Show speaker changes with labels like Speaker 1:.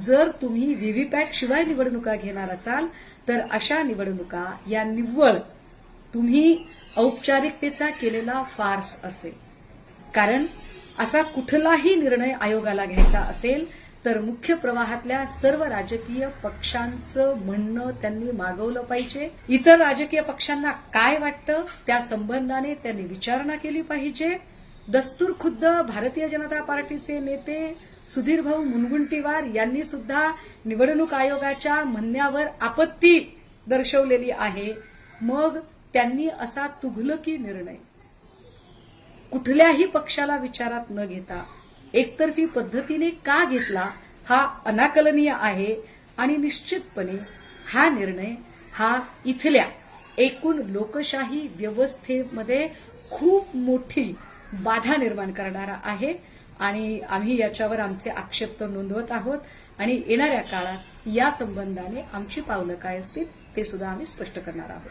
Speaker 1: जर तुम्ही व्हीव्हीपॅट शिवाय निवडणुका घेणार असाल तर अशा निवडणुका या निव्वळ तुम्ही औपचारिकतेचा केलेला फार्स असेल. कारण असा कुठलाही निर्णय आयोगाला घ्यायचा असेल तर मुख्य प्रवाहातल्या सर्व राजकीय पक्षांचं म्हणणं त्यांनी मागवलं पाहिजे. इतर राजकीय पक्षांना काय वाटतं त्या संबंधाने त्यांनी विचारणा केली पाहिजे. दस्तूर खुद्द भारतीय जनता पार्टीचे नेते सुधीर भाऊ मुनगुंटीवार यांनी सुद्धा निवडणूक आयोगाच्या म्हणण्यावर आपत्ती दर्शवलेली आहे. मग त्यांनी असा तुघलकी निर्णय? कुठल्याही पक्षाला विचारात न घेता एकतर्फी पद्धतीने का घेतला हा अनाकलनीय आहे आणि निश्चितपणे हा निर्णय हा इथल्या एकूण लोकशाही व्यवस्थेमध्ये खूप मोठी बाधा निर्माण करणारा आहे आणि आम्ही याच्यावर आमचे आक्षेप तर नोंदवत आहोत. आणि येणाऱ्या काळात या संबंधाने आमची पावलं काय असतील ते सुद्धा आम्ही स्पष्ट करणार आहोत.